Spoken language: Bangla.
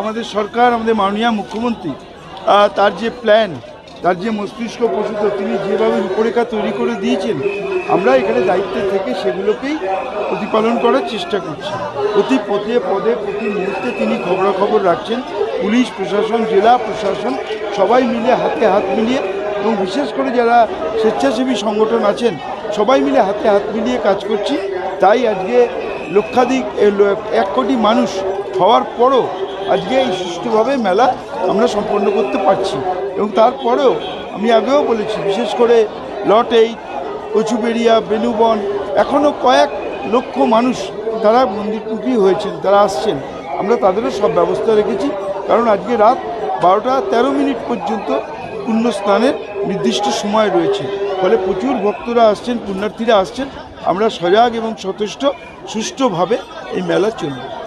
আমাদের সরকার, আমাদের মাননীয় মুখ্যমন্ত্রী তার যে প্ল্যান তার যে মস্তিষ্ক প্রসূত, তিনি যেভাবে রূপরেখা তৈরি করে দিয়েছেন, আমরা এখানে দায়িত্বে থেকে সেগুলোকেই প্রতিপালন করার চেষ্টা করছি। প্রতি পদে পদে, প্রতি মুহূর্তে তিনি খবরাখবর রাখছেন। পুলিশ, প্রশাসন, জেলা প্রশাসন, সবাই মিলে হাতে হাত মিলিয়ে এবং বিশেষ করে যারা স্বেচ্ছাসেবী সংগঠন আছেন সবাই মিলে হাতে হাত মিলিয়ে কাজ করছি। তাই আজকে লক্ষাধিক এক কোটি মানুষ হওয়ার পরও আজকে এই সুষ্ঠুভাবে মেলা আমরা সম্পন্ন করতে পারছি। এবং তারপরেও আমি আগেও বলেছি, বিশেষ করে লট এইট কচুবেড়িয়া বেনুবন এখনও কয়েক লক্ষ মানুষ তারা মন্দিরমুখী হয়েছেন, তারা আসছেন। আমরা তাদেরও সব ব্যবস্থা রেখেছি, কারণ আজকে রাত বারোটা তেরো মিনিট পর্যন্ত পুণ্য স্নানের নির্দিষ্ট সময় রয়েছে। ফলে প্রচুর ভক্তরা আসছেন পুণ্যার্থীরা আসছেন। আমরা সজাগ এবং সচেষ্ট সুষ্ঠুভাবে এই মেলা চলবে।